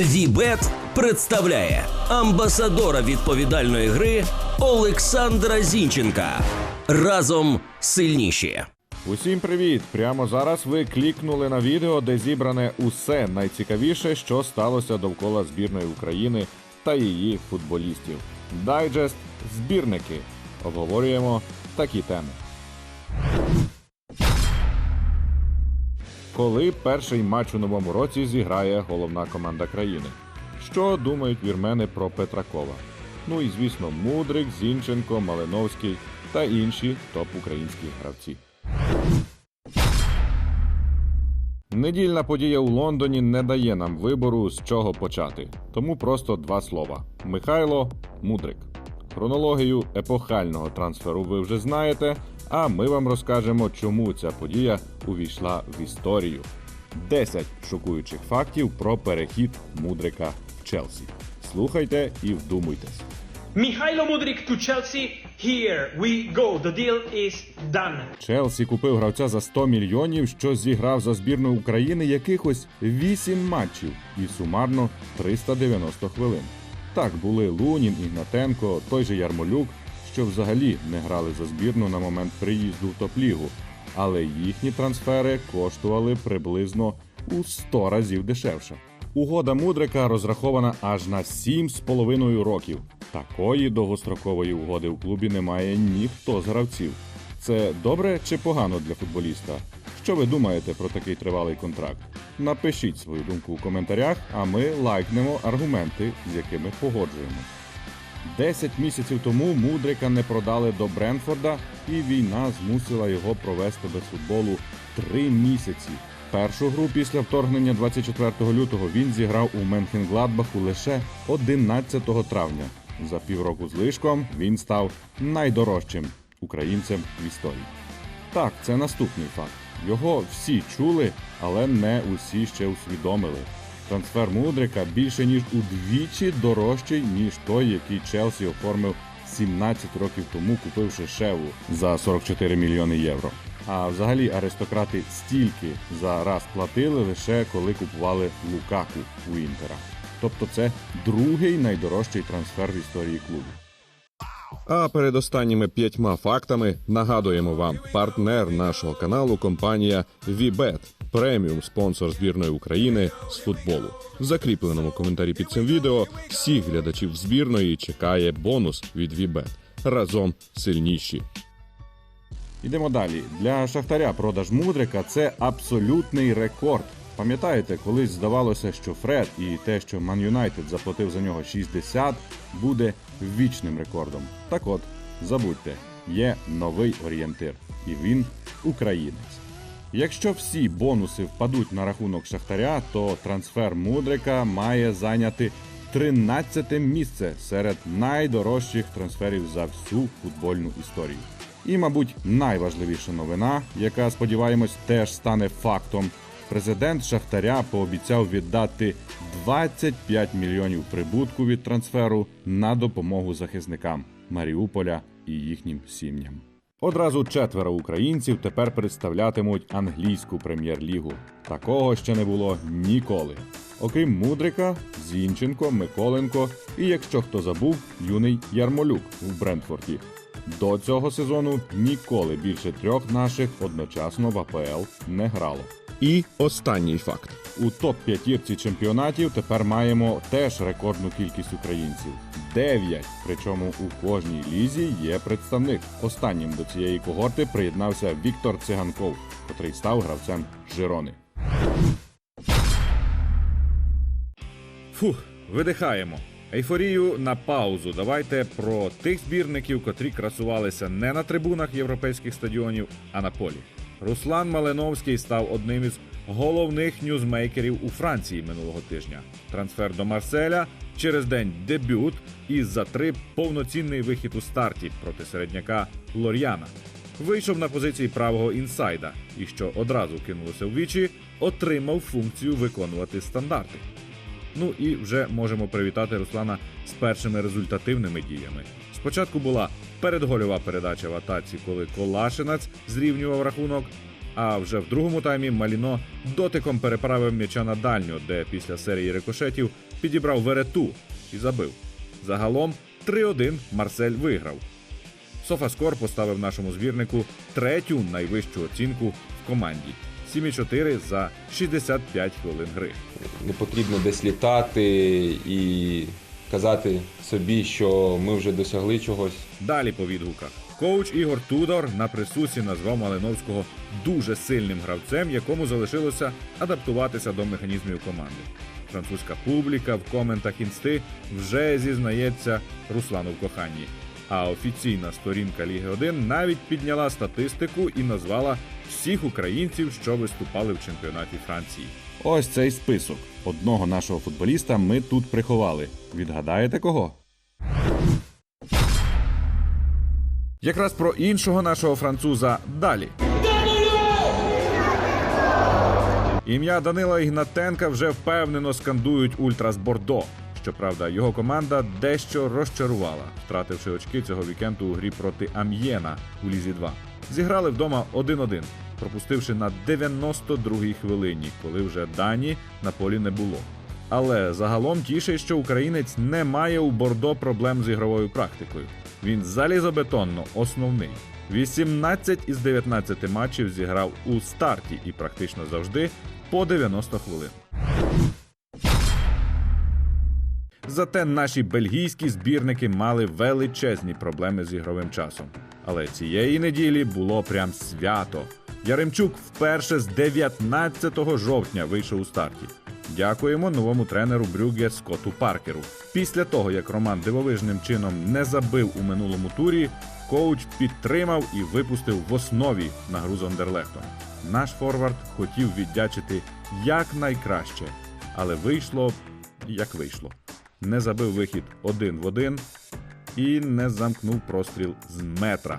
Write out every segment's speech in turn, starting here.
Вібет представляє амбасадора відповідальної гри Олександра Зінченка. Разом сильніші. Усім привіт! Прямо зараз ви клікнули на відео, де зібране усе найцікавіше, що сталося довкола збірної України та її футболістів. Дайджест збірники. Обговорюємо такі теми. Коли перший матч у новому році зіграє головна команда країни? Що думають вірмени про Петракова? Ну і звісно, Мудрик, Зінченко, Малиновський та інші топ-українські гравці. Недільна подія у Лондоні не дає нам вибору, з чого почати. Тому просто два слова: Михайло Мудрик. Хронологію епохального трансферу ви вже знаєте, а ми вам розкажемо, чому ця подія увійшла в історію. 10 шокуючих фактів про перехід Мудрика в Челсі. Слухайте і вдумуйтесь. Mihailo Mudrik to Chelsea. Here we go. The deal is done. Челсі купив гравця за 100 мільйонів, що зіграв за збірну України якихось 8 матчів і сумарно 390 хвилин. Так були Лунін, Ігнатенко, той же Ярмолюк, що взагалі не грали за збірну на момент приїзду в топ-лігу, але їхні трансфери коштували приблизно у 100 разів дешевше. Угода Мудрика розрахована аж на 7,5 років. Такої довгострокової угоди у клубі немає ніхто з гравців. Це добре чи погано для футболіста? Що ви думаєте про такий тривалий контракт? Напишіть свою думку у коментарях, а ми лайкнемо аргументи, з якими погоджуємось. Десять місяців тому Мудрика не продали до Бренфорда, і війна змусила його провести без футболу три місяці. Першу гру після вторгнення 24 лютого він зіграв у Менхенгладбаху лише 11 травня. За півроку з лишком він став найдорожчим українцем в історії. Так, це наступний факт. Його всі чули, але не усі ще усвідомили. Трансфер Мудрика більше ніж удвічі дорожчий, ніж той, який Челсі оформив 17 років тому, купивши Шеву за 44 мільйони євро. А взагалі аристократи стільки за раз платили лише коли купували Лукаку у Інтера. Тобто це другий найдорожчий трансфер в історії клубу. А перед останніми п'ятьма фактами нагадуємо вам партнер нашого каналу компанія Вібет, преміум спонсор збірної України з футболу. В закріпленому коментарі під цим відео всіх глядачів збірної чекає бонус від Вібет. Разом сильніші. Ідемо далі. Для Шахтаря продаж Мудрика це абсолютний рекорд. Пам'ятаєте, колись здавалося, що Фред і те, що Ман Юнайтед заплатив за нього 60, буде вічним рекордом. Так от, забудьте, є новий орієнтир, і він українець. Якщо всі бонуси впадуть на рахунок Шахтаря, то трансфер Мудрика має зайняти 13 місце серед найдорожчих трансферів за всю футбольну історію. І, мабуть, найважливіша новина, яка сподіваємось теж стане фактом. Президент Шахтаря пообіцяв віддати 25 мільйонів прибутку від трансферу на допомогу захисникам Маріуполя і їхнім сім'ям. Одразу четверо українців тепер представлятимуть англійську прем'єр-лігу. Такого ще не було ніколи. Окрім Мудрика, Зінченко, Миколенко і, якщо хто забув, юний Ярмолюк в Брентфорді. До цього сезону ніколи більше трьох наших одночасно в АПЛ не грало. І останній факт: у топ п'ятірці чемпіонатів тепер маємо теж рекордну кількість українців дев'ять. Причому у кожній лізі є представник. Останнім до цієї когорти приєднався Віктор Циганков, котрий став гравцем Жирони. Фух, видихаємо. Ейфорію на паузу. Давайте про тих збірників, котрі красувалися не на трибунах європейських стадіонів, а на полі. Руслан Малиновський став одним із головних ньюзмейкерів у Франції минулого тижня. Трансфер до Марселя через день дебют і за три повноцінний вихід у старті проти середняка Лор'яна. Вийшов на позиції правого інсайда і що одразу кинулося в вічі, отримав функцію виконувати стандарти. Ну і вже можемо привітати Руслана з першими результативними діями. Спочатку була передгольова передача в атаці, коли Колашинець зрівнював рахунок. А вже в другому таймі Маліно дотиком переправив м'яча на дальню, де після серії рикошетів підібрав верету і забив. Загалом 3-1 Марсель виграв. Софаскор поставив нашому збірнику третю найвищу оцінку в команді 7,4 за 65 хвилин гри. не потрібно десь літати і казати собі, що ми вже досягли чогось. Далі по відгуках. Коуч Ігор Тудор на присусі назвав Малиновського дуже сильним гравцем, якому залишилося адаптуватися до механізмів команди. Французька публіка в коментах інсти вже зізнається Руслану в коханні. А офіційна сторінка Ліги 1 навіть підняла статистику і назвала всіх українців, що виступали в чемпіонаті Франції. Ось цей список. Одного нашого футболіста ми тут приховали. Відгадаєте кого? Якраз про іншого нашого француза далі. Ім'я Данила Ігнатенка вже впевнено скандують ультра з Бордо. Щоправда, його команда дещо розчарувала, втративши очки цього вікенду у грі проти Ам'єна у Лізі 2. Зіграли вдома 1-1, пропустивши на 92-й хвилині, коли вже дані на полі не було. Але загалом тішить, що українець не має у Бордо проблем з ігровою практикою. Він залізобетонно основний. 18 із 19 матчів зіграв у старті і практично завжди по 90 хвилин. Зате наші бельгійські збірники мали величезні проблеми з ігровим часом. Але цієї неділі було прям свято. Яремчук вперше з 19 жовтня вийшов у старті. Дякуємо новому тренеру Брюге Скотту Паркеру. Після того, як Роман дивовижним чином не забив у минулому турі, коуч підтримав і випустив в основі на гру з Андерлехтом. Наш форвард хотів віддячити якнайкраще, але вийшло як вийшло. Не забив вихід один в один і не замкнув простріл з метра.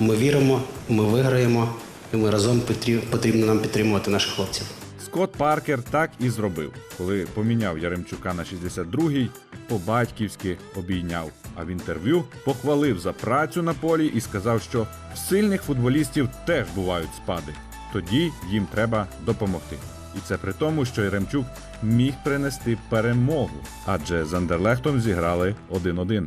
Ми віримо, ми виграємо, ми разом потріб- потрібно нам підтримувати наших хлопців. Скотт Паркер так і зробив, коли поміняв Яремчука на 62-й, по-батьківськи обійняв. А в інтерв'ю похвалив за працю на полі і сказав, що в сильних футболістів теж бувають спади. Тоді їм треба допомогти. І це при тому, що Яремчук міг принести перемогу, адже з Андерлехтом зіграли 1-1.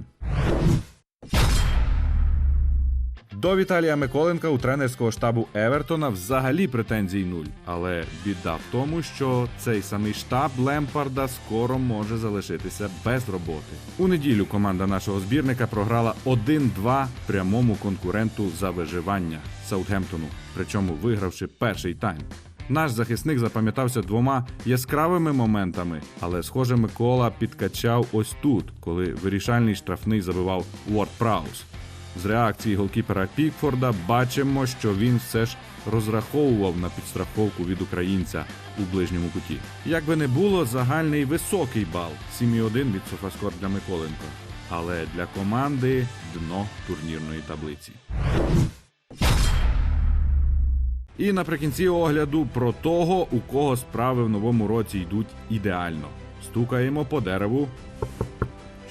До Віталія Миколенка у тренерського штабу Евертона взагалі претензій нуль. Але біда в тому, що цей самий штаб Лемпарда скоро може залишитися без роботи. У неділю команда нашого збірника програла 1-2 прямому конкуренту за виживання Саутгемптону, причому вигравши перший тайм. Наш захисник запам'ятався двома яскравими моментами, але, схоже, Микола підкачав ось тут, коли вирішальний штрафний забивав Уорд Праус. З реакції голкіпера Пікфорда бачимо, що він все ж розраховував на підстраховку від українця у ближньому куті. Як би не було, загальний високий бал 7,1 від Софаскор для Миколенко. Але для команди дно турнірної таблиці. І наприкінці огляду про того, у кого справи в новому році йдуть ідеально. Стукаємо по дереву,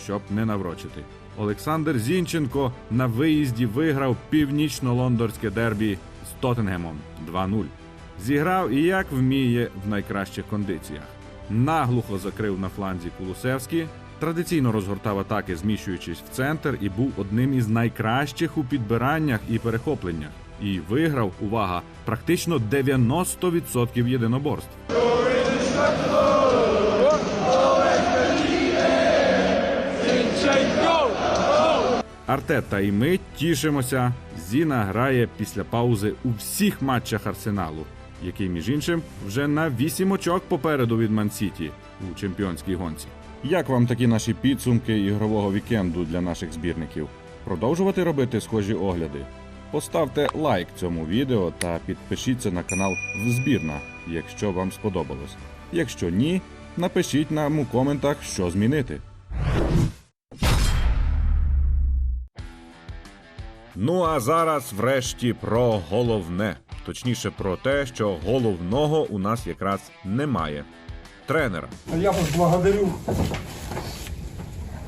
щоб не наврочити. Олександр Зінченко на виїзді виграв північно-лондорське дербі з Тоттенгемом 2-0. Зіграв і як вміє в найкращих кондиціях. Наглухо закрив на фланзі Кулусевський, традиційно розгортав атаки, зміщуючись в центр, і був одним із найкращих у підбираннях і перехопленнях. І виграв, увага, практично 90% єдиноборств. Артета і ми тішимося. Зіна грає після паузи у всіх матчах арсеналу, який, між іншим, вже на 8 очок попереду від Ман-Сіті у чемпіонській гонці. Як вам такі наші підсумки ігрового вікенду для наших збірників? Продовжувати робити схожі огляди? Поставте лайк цьому відео та підпишіться на канал Збірна, якщо вам сподобалось. Якщо ні, напишіть нам у коментах, що змінити. Ну а зараз, врешті, про головне. Точніше, про те, що головного у нас якраз немає. Тренера. Я вас благодарю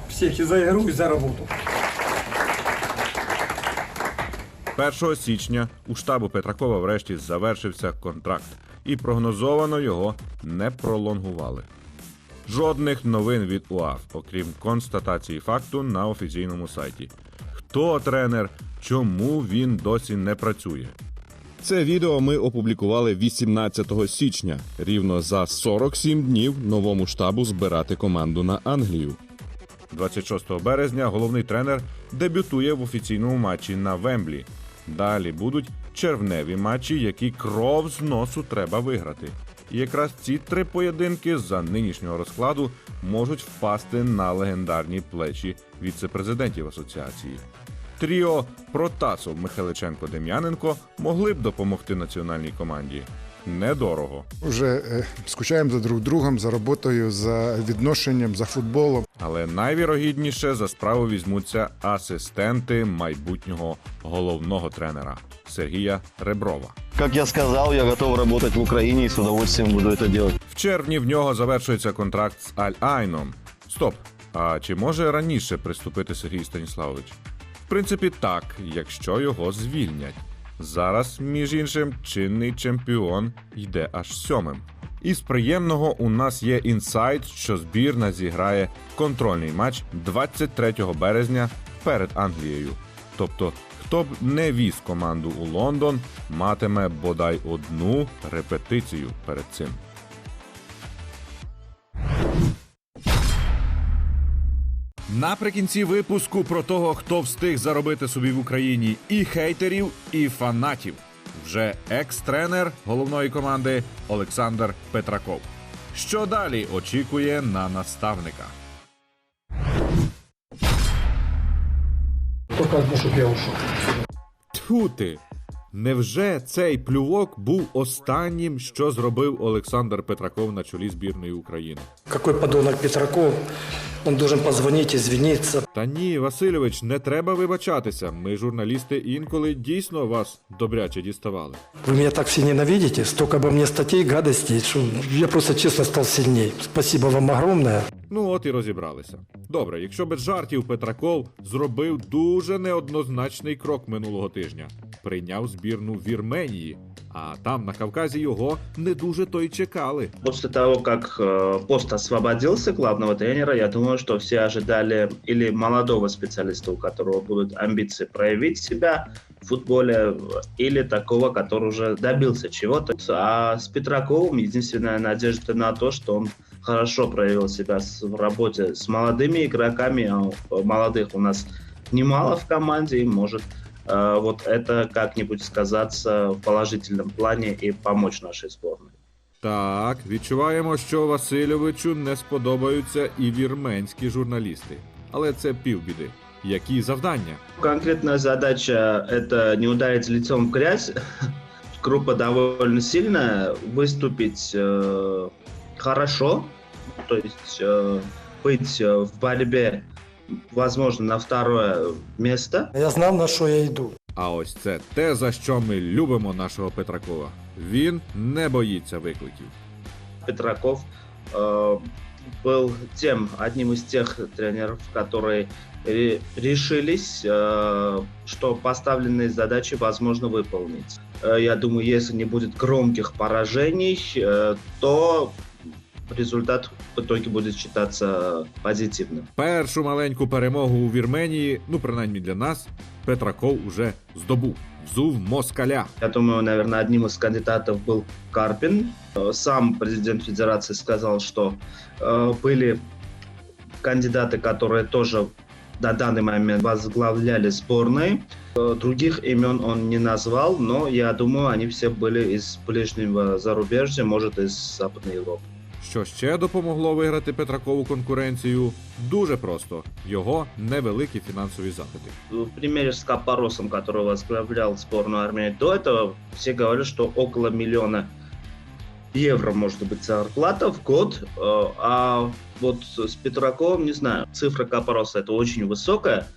всех и за игру, и за работу. 1 січня у штабу Петракова врешті завершився контракт, і прогнозовано його не пролонгували. Жодних новин від УАФ, окрім констатації факту на офіційному сайті. Хто тренер, чому він досі не працює? Це відео ми опублікували 18 січня, рівно за 47 днів новому штабу збирати команду на Англію. 26 березня головний тренер дебютує в офіційному матчі на Вемблі. Далі будуть червневі матчі, які кров з носу треба виграти. І якраз ці три поєдинки за нинішнього розкладу можуть впасти на легендарні плечі віце-президентів асоціації. Тріо Протасов Михайличенко Дем'яненко могли б допомогти національній команді недорого. Вже е, скучаємо за друг другом, за роботою, за відношенням, за футболом. Але найвірогідніше за справу візьмуться асистенти майбутнього головного тренера Сергія Реброва. Как я сказал, я готов работать в Украине и с удовольствием буду это делать. В червні в нього завершується контракт з Аль-Айном. Стоп. А чи може раніше приступити Сергій Станіславович? В принципі, так, якщо його звільнять. Зараз, між іншим, чинний чемпіон йде аж сьомим. Із приємного у нас є інсайт, що збірна зіграє контрольний матч 23 березня перед Англією. Тобто, хто б не віз команду у Лондон, матиме бодай одну репетицію перед цим. Наприкінці випуску про того, хто встиг заробити собі в Україні і хейтерів, і фанатів. Вже екс-тренер головної команди Олександр Петраков. Що далі очікує на наставника? Тьфу ти! Невже цей плювок був останнім, що зробив Олександр Петраков на чолі збірної України? Какой подонок Петраков, он должен позвонить, извиниться. Та ні, Васильович, не треба вибачатися. Ми, журналісти, інколи дійсно вас добряче діставали. Вы меня так все ненавидите, столько обо мне статей, гадостей, что я просто честно стал сильней. Спасибо вам огромное. Ну от і розібралися. Добре, якщо без жартів Петраков зробив дуже неоднозначний крок минулого тижня. Прийняв збірну Вірменії, а там на Кавказі його не дуже то й чекали. После того, как э, пост освободился главного тренера, я думаю, что все ожидали или молодого специалиста, у которого будут амбиции проявить себя в футболе, или такого, который уже добился чего-то. А с Петраковым единственная надежда на то, что он хорошо проявил себя с- в работе с молодыми игроками, а молодых у нас немало в команде, и может э, вот это как-нибудь сказаться в положительном плане и помочь нашей сборной. Так, відчуваємо, що Васильовичу не сподобаються і вірменські журналісти. Але це півбіди. Які завдання? Конкретная задача – это не ударить лицом в грязь. Группа довольно сильная. Выступить э, хорошо, то есть э, быть э, в борьбе, возможно, на второе место. Я знал, на что я иду. А ось це те, за що ми любимо нашого Петракова. Він не боїться викликів. Петраков э, был тем, одним из тех тренеров, которые ре- решились, э, что поставленные задачи возможно выполнить. Э, я думаю, если не будет громких поражений, э, то результат в итоге будет считаться позитивным. Першу маленьку перемогу у Вірменії, ну принаймні для нас, Петраков уже здобув. Взув москаля. Я думаю, наверное, одним из кандидатов был Карпин. Э, Сам президент Федерации сказал, что э, были кандидаты, которые тоже на данный момент возглавляли сборные. Э, Других имен он не назвал, но я думаю, они все были из ближнего зарубежья, может, из Западной Европы. Що ще допомогло виграти Петракову конкуренцію? Дуже просто його невеликі фінансові запити. В примере с Капоросом, который возглавлял сборную Армении до этого, все говорят, что около миллиона евро может быть зарплата в год. Э, А вот с Петраковым, не знаю, цифра Капороса это очень высокая,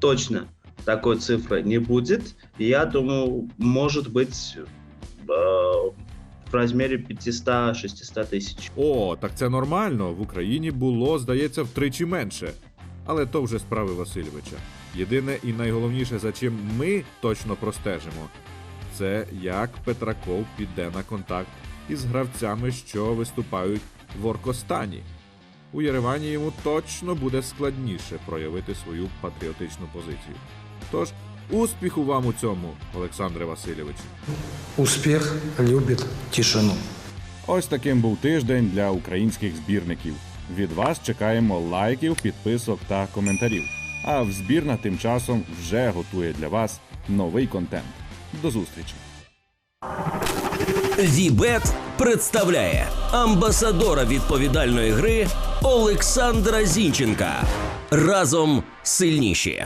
точно такой цифры не будет. Я думаю, может быть э, в размере 500-600 тысяч. О, так це нормально. В Україні було, здається, втричі менше. Але то вже справи Васильовича. Єдине і найголовніше, за чим ми точно простежимо, це як Петраков піде на контакт із гравцями, що виступають в Оркостані. У Єревані йому точно буде складніше проявити свою патріотичну позицію. Тож, успіху вам у цьому, Олександре Васильовичу. Успех любит тишину. Ось таким був тиждень для українських збірників. Від вас чекаємо лайків, підписок та коментарів. А в збірна тим часом вже готує для вас новий контент. До зустрічі! Вібет представляє амбасадора відповідальної гри Олександра Зінченка. Разом сильніші.